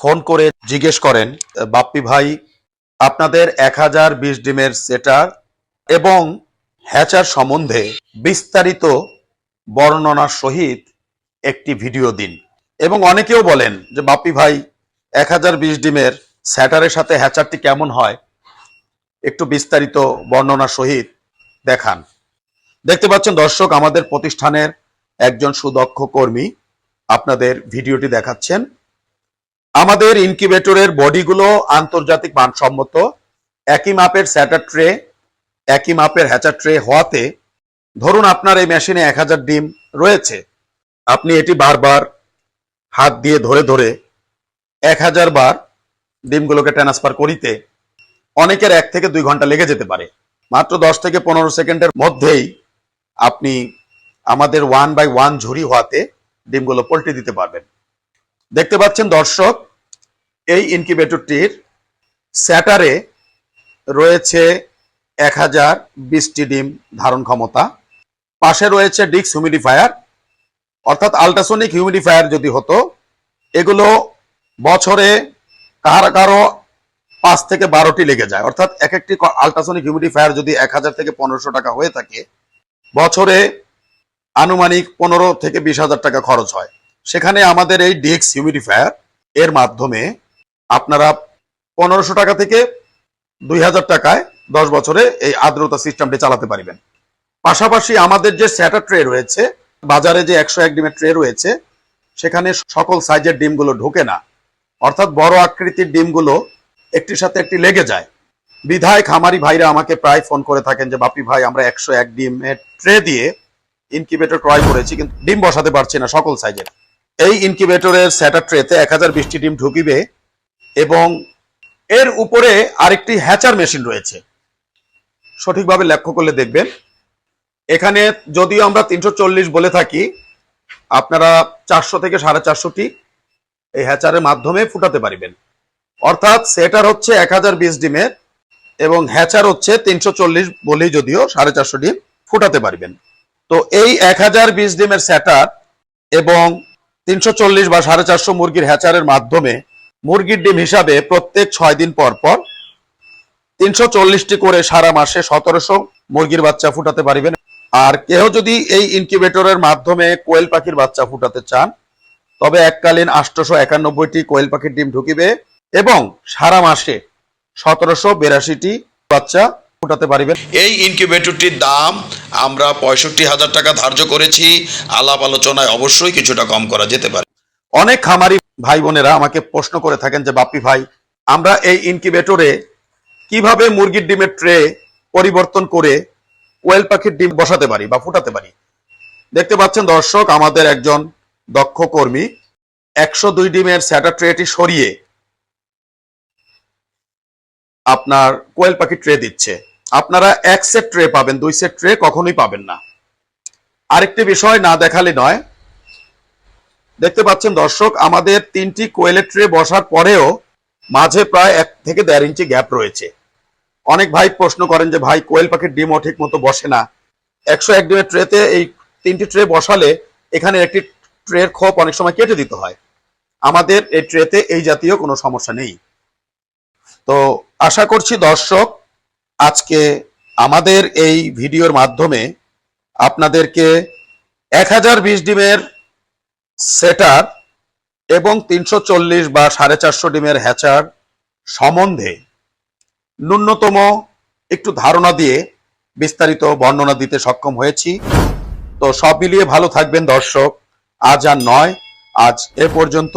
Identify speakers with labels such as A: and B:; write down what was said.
A: Phone করে জিজ্ঞেস করেন, বাপ্পি ভাই, আপনাদের এক হাজার বিশ ডিমের সেটার এবং হ্যাচার সম্বন্ধে বিস্তারিত বর্ণনার সহিত একটি ভিডিও দিন। এবং অনেকেও বলেন যে, বাপ্পি ভাই, এক হাজার বিশ ডিমের স্যাটারের সাথে হ্যাচারটি কেমন হয়? একটু বিস্তারিত বর্ণনা সহিত দেখান। দেখতে পাচ্ছেন দর্শক, আমাদের প্রতিষ্ঠানের একজন সুদক্ষ কর্মী আপনাদের ভিডিওটি দেখাচ্ছেন। আমাদের ইনকিউবেটরের বডিগুলো আন্তর্জাতিক মানসম্মত, একই মাপের স্যাটার ট্রে, একই মাপের হ্যাচার ট্রে হওয়াতে, ধরুন আপনার এই মেশিনে এক হাজার ডিম রয়েছে, আপনি এটি বারবার হাত দিয়ে ধরে ধরে এক হাজার বার ডিমগুলোকে ট্রান্সফার করিতে অনেকের এক থেকে দুই ঘণ্টা লেগে যেতে পারে। মাত্র দশ থেকে পনেরো সেকেন্ডের মধ্যেই আপনি আমাদের ওয়ান বাই ওয়ান ঝুড়ি হওয়াতে ডিমগুলো পল্টে দিতে পারবেন। দেখতে পাচ্ছেন দর্শক, এই ইনকিউবেটরটির স্যাটারে রয়েছে এক হাজার বিশটি ডিম ধারণ ক্ষমতা। পাশে রয়েছে ডিক্স হিউমিডিফায়ার অর্থাৎ আল্ট্রাসোনিক হিউমিডিফায়ার যদি হতো, এগুলো বছরে কারও কারও পাঁচ থেকে বারোটি লেগে যায়। অর্থাৎ এক একটি আল্ট্রাসোনিক হিউমিডিফায়ার যদি এক হাজার থেকে পনেরোশো টাকা হয়ে থাকে, বছরে আনুমানিক পনেরো থেকে বিশ হাজার টাকা খরচ হয়। সেখানে আমাদের এই ডিএক্স হিউমিডিফায়ার এর মাধ্যমে আপনারা পনেরোশো টাকা থেকে দুই হাজার টাকায় দশ বছরে এই আর্দ্রতা সিস্টেমটি চালাতে পারবেন। পাশাপাশি আমাদের যে স্যাটার ট্রে রয়েছে, বাজারে যে একশো এক ডিমের ট্রে রয়েছে, সেখানে সকল সাইজের ডিমগুলো ঢোকে না। অর্থাৎ বড় আকৃতির ডিমগুলো একটির সাথে একটি লেগে যায়। বিধায় খামারি ভাইরা আমাকে প্রায় ফোন করে থাকেন যে, বাপি ভাই, আমরা একশো এক ডিমের ট্রে দিয়ে ইনকিউবেটর ক্রয় করেছি, কিন্তু ডিম বসাতে পারছি না সকল সাইজের এই ইনকিউবেটরের স্যাটার ট্রেতে এক হাজার বিশটি ডিম ঢুকিবে এবং এর উপরে আরেকটি হ্যাচার মেশিন রয়েছে। সঠিকভাবে লক্ষ্য করলে দেখবেন, এখানে যদিও আমরা তিনশো চল্লিশ বলে থাকি, আপনারা চারশো থেকে সাড়ে চারশোটি এই হ্যাচারের মাধ্যমে ফুটাতে পারিবেন। অর্থাৎ সেটার হচ্ছে এক হাজার বিশ ডিমের এবং হ্যাচার হচ্ছে তিনশো চল্লিশ বলেই যদিও সাড়ে চারশো ডিম ফুটাতে পারবেন। তো এই এক হাজার বিশ ডিমের স্যাটার এবং তিনশো চল্লিশ বা সাড়ে চারশো মুরগির হ্যাচারের মাধ্যমে মুরগির ডিম হিসাবে প্রত্যেক ছয় দিন পর পর তিনশো চল্লিশটি করে সারা মাসে সতেরোশো মুরগির বাচ্চা ফুটাতে পারিবেন। আর কেউ যদি এই ইনকিউবেটরের মাধ্যমে কোয়েল পাখির বাচ্চা ফুটাতে চান, তবে এককালীন আটশোশো একানব্বইটি কোয়েল পাখির ডিম ঢুকিবে এবং সারা মাসে সতেরোশো বিরাশিটি বাচ্চা ফুটাতে পারিবেন।
B: এই ইনকিউবেটরটির দাম আমরা পঁয়ষট্টি হাজার টাকা ধার্য করেছি। আলাপ আলোচনায় অবশ্যই কিছুটা কম করা যেতে পারে।
A: অনেক খামারি ভাই বোনেরা আমাকে প্রশ্ন করে থাকেন যে বাপ্পি ভাই আমরা এই ইনকিউবেটরে কীভাবে মুরগির ডিমের ট্রে পরিবর্তন করে কোয়েল পাখির ডিম বসাতে পারি বা ফুটাতে পারি? দেখতে পাচ্ছেন দর্শক আমাদের একজন দক্ষ কর্মী একশো দুই ডিমের স্যাটার ট্রেটি সরিয়ে আপনার কোয়েল পাখি ট্রে দিচ্ছে। আপনারা এক সেট ট্রে পাবেন, দুই সেট ট্রে কখনোই পাবেন না। আরেকটি বিষয় না দেখালে নয়। দেখতে পাচ্ছেন দর্শক, আমাদের তিনটি কোয়েলের ট্রে বসার পরেও মাঝে প্রায় এক থেকে দেড় ইঞ্চি গ্যাপ রয়েছে। অনেক ভাই প্রশ্ন করেন যে, ভাই, কোয়েল পাখির ডিমও ঠিক মতো বসে না। একশো এক ডিমের ট্রেতে এই তিনটি ট্রে বসালে এখানে একটি ট্রের খোপ অনেক সময় কেটে দিতে হয়। আমাদের এই ট্রেতে এই জাতীয় কোনো সমস্যা নেই। তো আশা করছি দর্শক আজকে আমাদের এই ভিডিওর মাধ্যমে আপনাদেরকে এক হাজার বিশ ডিমের সেটার এবং তিনশো চল্লিশ বা সাড়ে চারশো ডিমের হ্যাচার সম্বন্ধে ন্যূনতম একটু ধারণা দিয়ে বিস্তারিত বর্ণনা দিতে সক্ষম হয়েছি। তো সব মিলিয়ে ভালো থাকবেন দর্শক। আজ আর নয়, আজ এ পর্যন্ত।